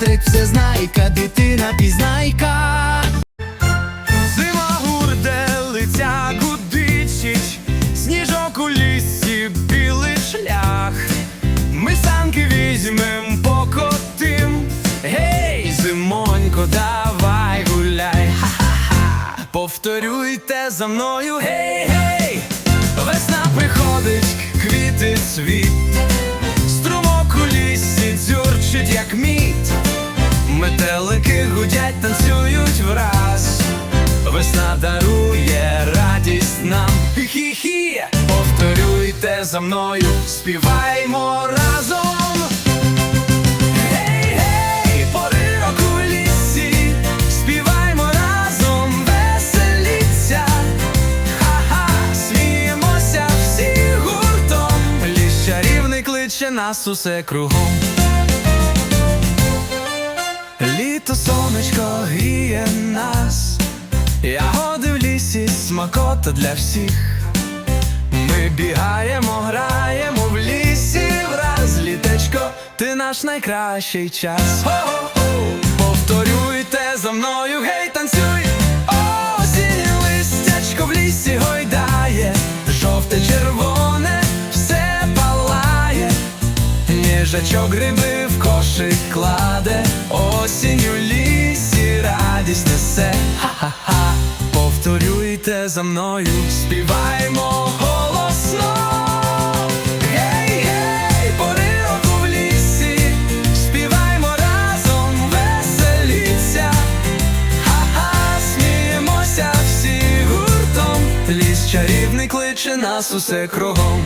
Дмитрик все знайка, дитина пізнайка. Зима гурделиця гудичить, сніжок у лісі, білий шлях. Ми санки візьмем, покотим. Гей, зимонько, давай гуляй. Ха-ха-ха. Повторюйте за мною, гей, гей, весна приходить, квіти світ. Гудять, танцюють враз. Весна дарує радість нам. Хі-хі-хі, повторюйте за мною, співаймо разом. Гей, гей, пори року лісі, співаймо разом, веселіться. Ха-ха, сміємося всі гуртом. Ліс чарівний кличе нас усе кругом. Літо сонечко гріє нас, ягоди в лісі, смакота для всіх. Ми бігаємо, граємо в лісі враз, літечко, ти наш найкращий час. Хо-хо-хо, повторюйте за мною, гей, танцюй. Ніжачок гриби в кошик кладе, осінь у лісі радість несе. Ха-ха-ха, повторюйте за мною, співаймо голосно. Гей, гей, пори року в лісі, співаймо разом, веселіться. Ха-ха, всі гуртом. Ліс чарівний кличе нас усе кругом.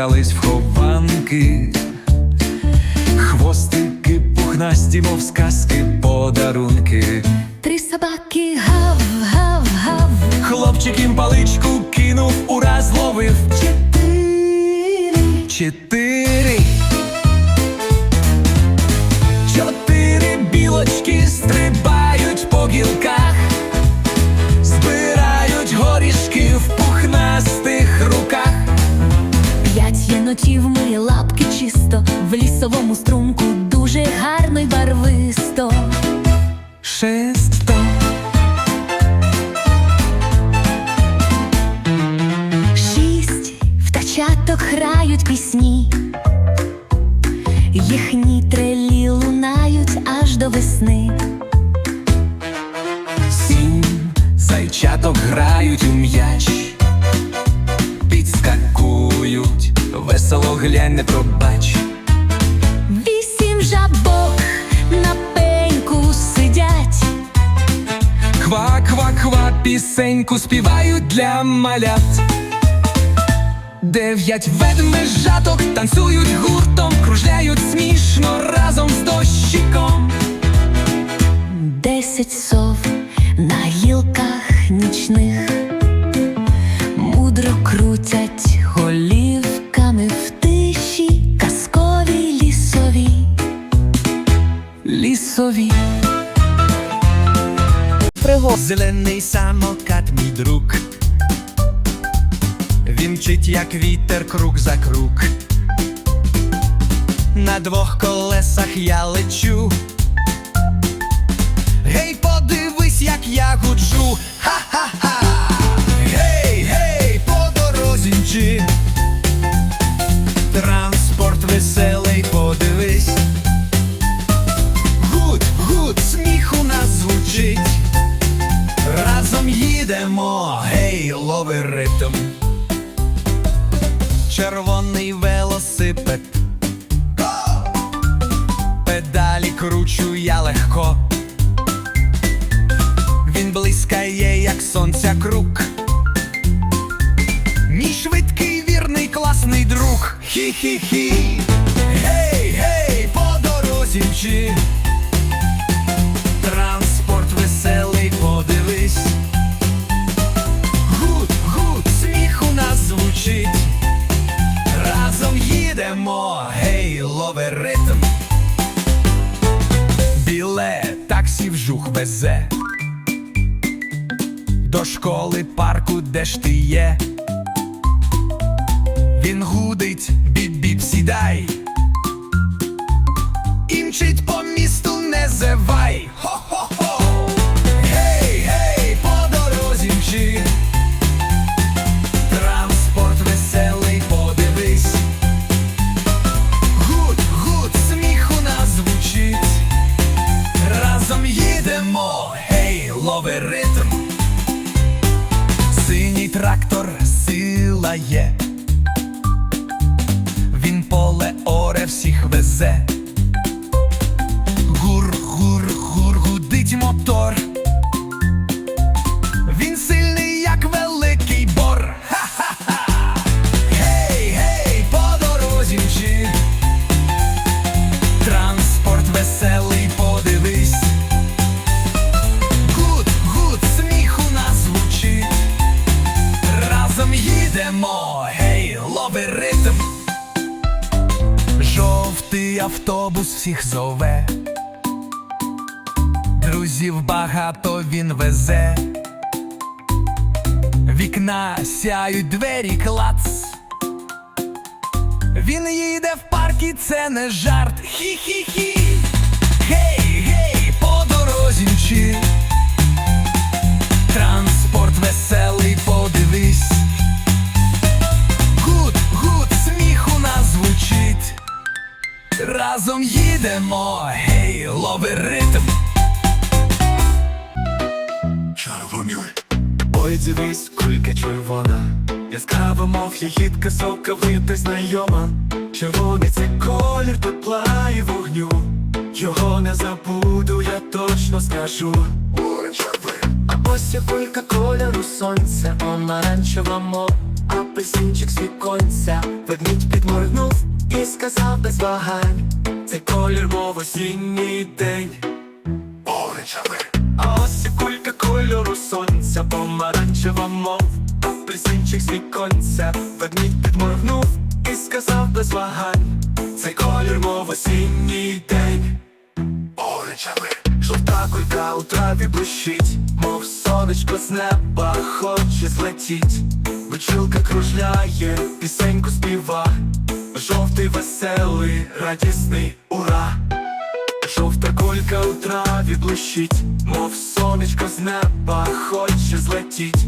Грались в хованки, хвостики пухнасті, мов сказки, П'ять вмиє миє лапки чисто, в лісовому струмку дуже гарно Ква-ква-ква, пісеньку співають для малят. Дев'ять ведмежаток танцюють гуртом, кружляють смішно разом з дощиком. десять сов на гілках нічних, мудро крутять голівками в тиші, казкові лісові. Лісові. Зелений самокат, мій друг. Він мчить, як вітер, круг за круг. На двох колесах я лечу. Гей, подивись, як я гуджу. Де ж ти є. Він гудить, біп-біп, сідай. І мчить по місту, не зевай. Хо-хо-хо! Гей, гей, по дорозі мчи. Транспорт веселий, подивись. Гуд, гуд, сміх нас звучить. Разом їдемо, гей, лови ритм. Сила. Він поле оре всіх везе. Гур, гур, гур, гудить мотор. Автобус всіх зове. Друзів багато він везе. Вікна сяють двері клац. Він їде в парк і це не жарт. Хі-хі-хі. Разом їдемо, гей, лови ритм. Ой, дивись, кулька червона, яскрава, мов ягідка, соковита, знайома. Червоний це колір тепла і вогню. Його не забуду, я точно скажу. А ось я кулька кольору сонця, помаранчева мов, апельсинчик з віконця. Ведмідь підморгнув і сказав без вагань. Колір мов осінній день. А ось і кулька кольору сонця, помаранчева мов, апельсинчик з віконця, ведмідь підморгнув і сказав без вагань, цей колір, мов осінній день. Жовта кулька у траві блищить, мов сонечко з неба хоче злетіть. Бичилка кружляє, пісеньку співа, жовтий веселий, радісний ура. Жовта кулька у траві блищить, мов сонечко з неба хоче злетіть.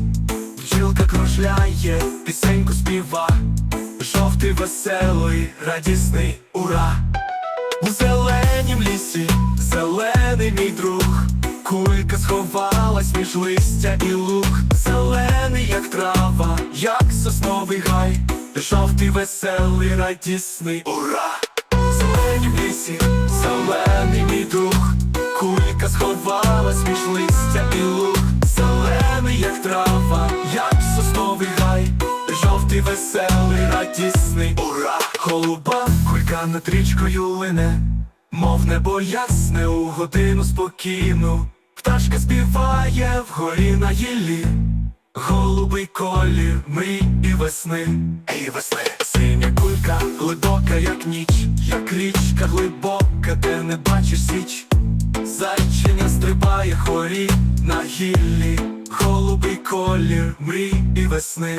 Бджілка кружляє, пісеньку співа, жовтий веселий, радісний ура. У зеленім лісі, зелений мій друг, кулька сховалась між листя і луг, зелений, як трава, як сосновий гай, жовтий веселий, радісний ура. Зелені в лісі, зелений мій друг, кулька сховалась між листя і луг, зелений, як трава, як сосновий гай, жовтий веселий, радісний, ура! Голуба, кулька над річкою лине, мов небо ясне у годину спокійну, пташка співає вгорі на гіллі. Голубий колір мрій і весни, і весни. Синя кулька глибока, як ніч, як річка глибока, де не бачиш січ. Зайчиня стрибає хорі на гіллі, голубий колір мрій і весни,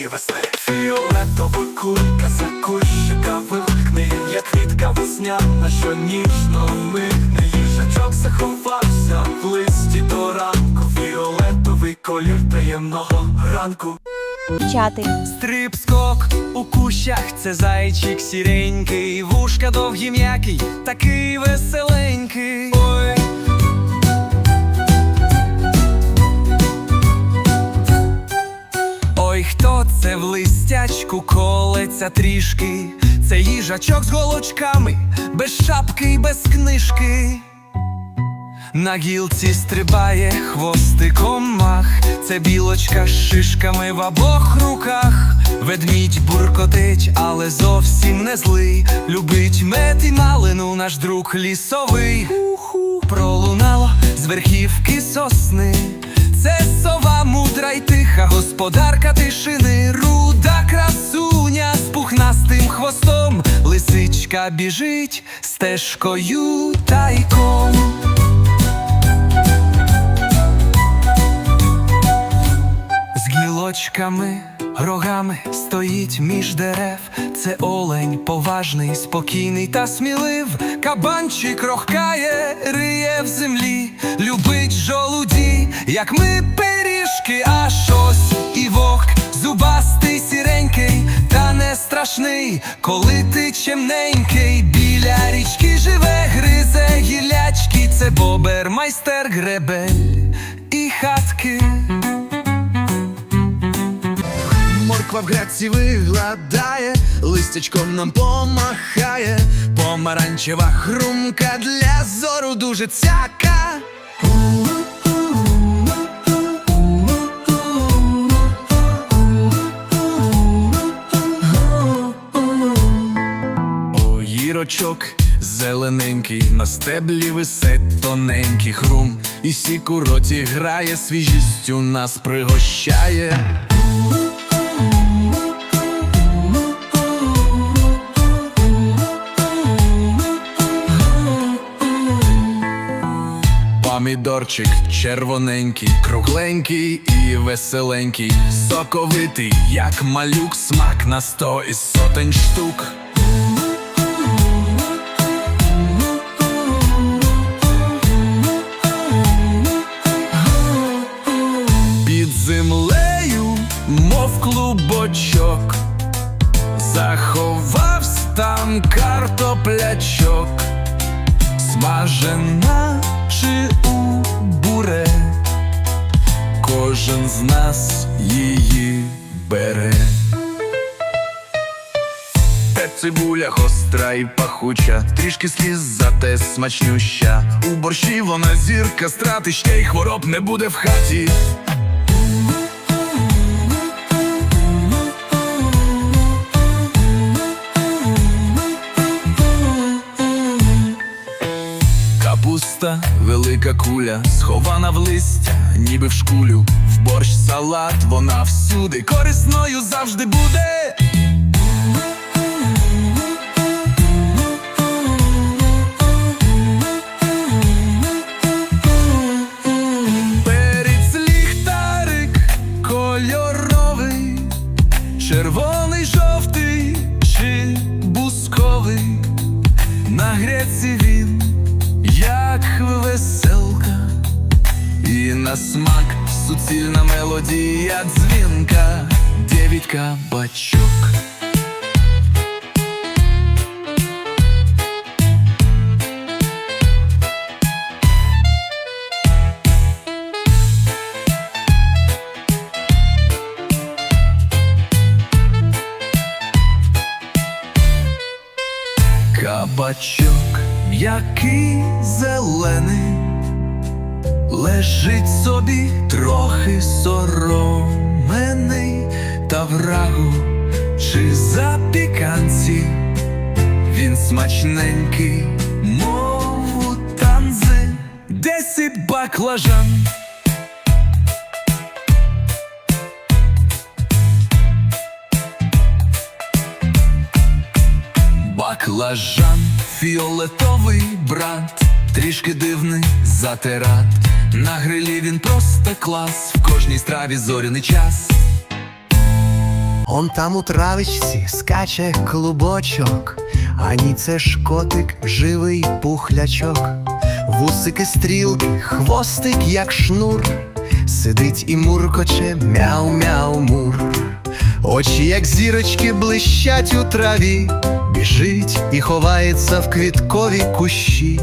і весни. Фіолетова кулька за кущика вимкне, як квітка весняна, що ніжно мигне. Їжачок заховався в колір приємного ранку. Чати. Стрип-скок у кущах, це зайчик сіренький, вушка довгі м'який, такий веселенький. Ой. Ой, хто це в листячку колеться трішки? Це їжачок з голочками, без шапки й без книжки. На гілці стрибає хвостиком мах, це білочка з шишками в обох руках. Ведмідь буркотить, але зовсім не злий. Любить мед і малину наш друг лісовий. Пролунало з верхівки сосни. Це сова мудра й тиха, господарка тишини, руда красуня з пухнастим хвостом. Лисичка біжить стежкою тайком. Голочками, рогами стоїть між дерев. Це олень поважний, спокійний та смілив. Кабанчик рохкає, риє в землі, любить жолуді, як ми пиріжки, а щось і вовк, зубастий сіренький, та не страшний, коли ти чемненький. Біля річки живе, гризе гілячки, це бобер, майстер гребель і хатки. Морква в грядці вигладає, листячком нам помахає, помаранчева хрумка для зору дуже цяка. Огірочок зелененький, на стеблі висить тоненький хрум, і сік у роті грає, свіжістю нас пригощає. Помідорчик червоненький, кругленький і веселенький, соковитий, як малюк, смак на сто із сотень штук. Трішки сліз, зате смачнюща. У борщі вона зірка страти, ще й хвороб не буде в хаті. Капуста, велика куля, схована в листя, ніби в шкулю. В борщ салат, вона всюди корисною завжди буде. Суцільна мелодія дзвінка, дев'ять кабачок. Кабачок, який зелений, лежить собі трохи соромений, та врагу чи запіканці, він смачненький, мов у танзи, десь і баклажан. Баклажан, фіолетовий брат, трішки дивний затират. На грилі він просто клас, в кожній страві зоряний час. Он там у травичці скаче клубочок, а ні це ж котик, живий пухлячок, вусики стрілки, хвостик, як шнур, сидить і муркоче, мяу-мяу-мур. Очі, як зірочки, блищать у траві, біжить і ховається в квіткові кущі,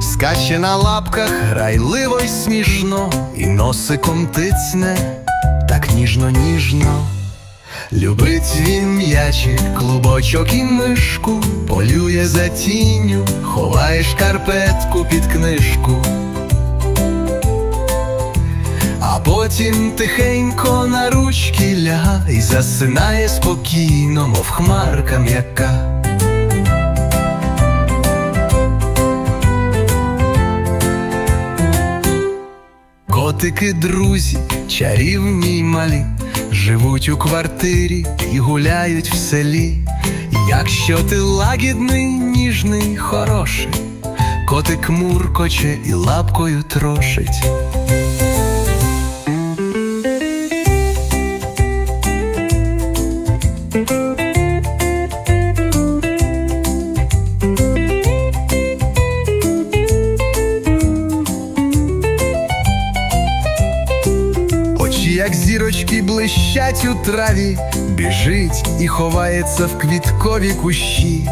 скаче на лапках грайливо й смішно, і носиком тицне, так ніжно-ніжно. Любить він м'ячик, клубочок і мишку, полює за тінню, ховає шкарпетку під книжку. А потім тихенько на ручки ляга і засинає спокійно, мов хмарка м'яка. Котики, друзі, чарівні й малі, живуть у квартирі і гуляють в селі. Якщо ти лагідний, ніжний, хороший, котик муркоче і лапкою трошить. Очі у траві, біжить і ховається в квіткові кущі,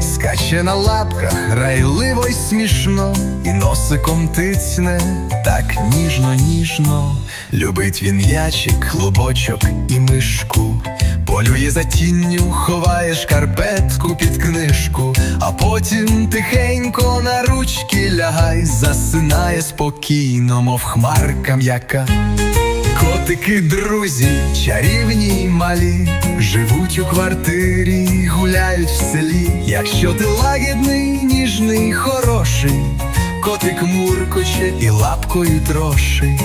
скаче на лапках грайливо й смішно, і носиком тицьне так ніжно, ніжно. Любить він м'ячик, клубочок і мишку. Полює за тінню, ховає шкарпетку під книжку, а потім тихенько на ручки лягай, засинає спокійно, мов хмарка м'яка. Котики, друзі, чарівні й малі, живуть у квартирі, гуляють в селі. Якщо ти лагідний, ніжний, хороший, котик муркоче і лапкою трошить.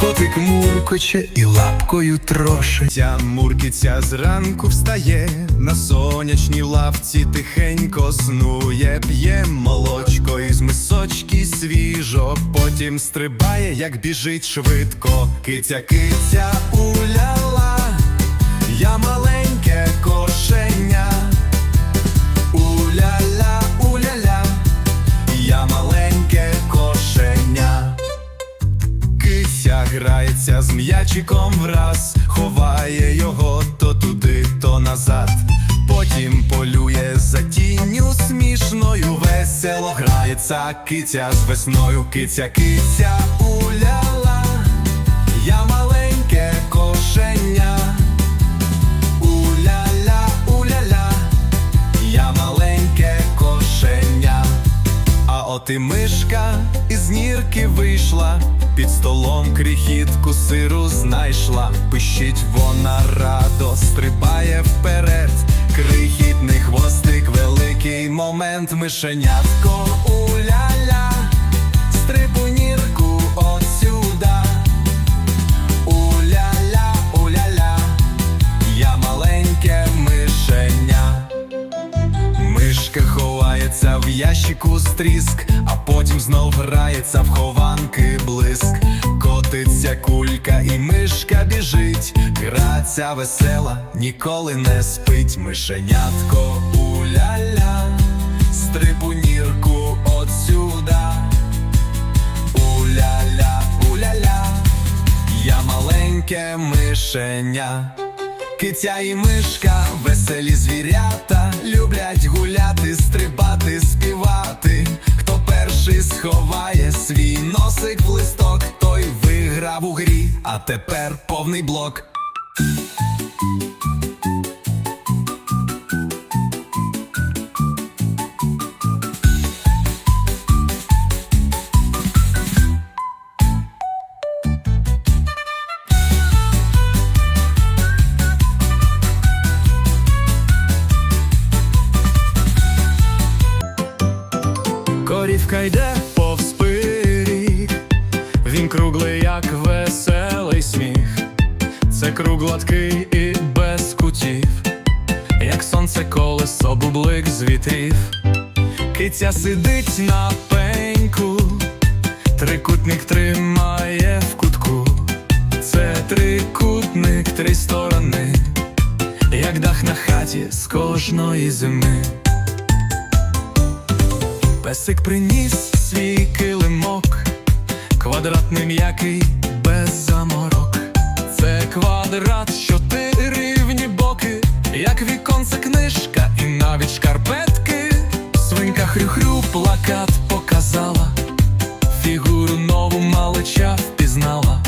Котик муркоче і лапкою трошить. Ця муркиця зранку встає, на сонячній лавці тихенько снує, п'є молочко із мисочки свіжо, потім стрибає, як біжить швидко. Киця, киця, уляла, я маленьке грається з м'ячиком враз, ховає його то туди, то назад. Потім полює за тінню смішною, весело грається киця з весною, киця, киця, уляла, я маленьке кошеня. І мишка із нірки вийшла, під столом крихітку сиру знайшла. Пищить вона радо, стрибає вперед. Крихітний хвостик, великий момент, мишенятко в стріск, а потім знов грається в хованки блиск. Котиться кулька і мишка біжить, граця весела, ніколи не спить. Мишенятко уляля, стрибу нірку отсюда. Уляля, уляля, я маленьке мишеня. Киця і мишка, веселі звірята, люблять гуляти, стрибати, сховає свій носик в листок, той виграв у грі, а тепер повний блок. Сонце колесо бублик з вітрів. Киця сидить на пеньку, трикутник тримає в кутку. Це трикутник, три сторони, як дах на хаті з кожної зими. Песик приніс свій килимок, квадратний м'який без заморок. Це квадрат, боки, як віконце книжка, і навіть шкарпетки. Свинка хрю-хрю плакат показала, фігуру нову малича впізнала.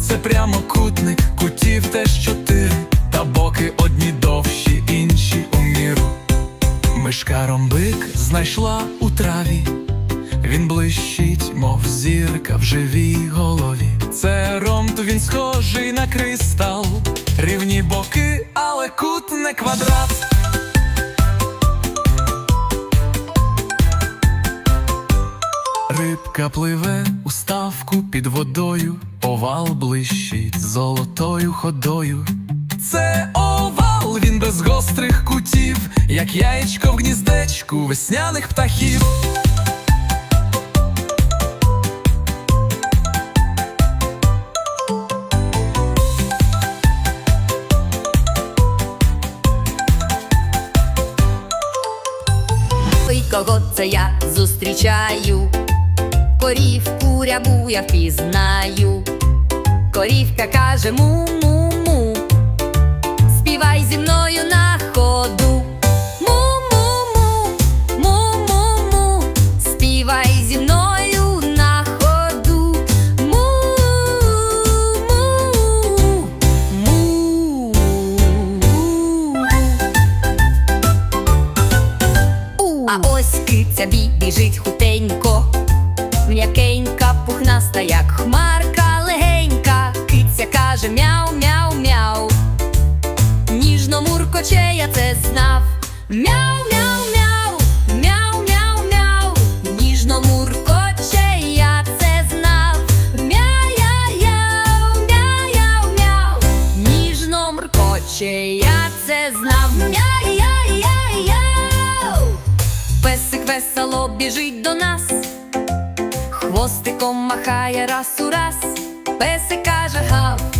Це прямокутник, кутів теж чотири, та боки одні довші, інші у міру. Мишка ромбик знайшла у траві, він блищить, мов зірка в живій квадрат. Рибка пливе у ставку під водою, овал блищить золотою ходою. Це овал, він без гострих кутів, як яєчко в гніздечку весняних птахів. Того це я зустрічаю, корівку рябу я впізнаю, корівка каже му му му співай зі мною. біжить хутенько, м'якенька, пухнаста, як хмарка легенька, киця каже мяу-мяу-мяу. Ніжно муркоче, я це знав. Мяу-мяу. весело біжить до нас, хвостиком махає раз у раз, песик каже гав.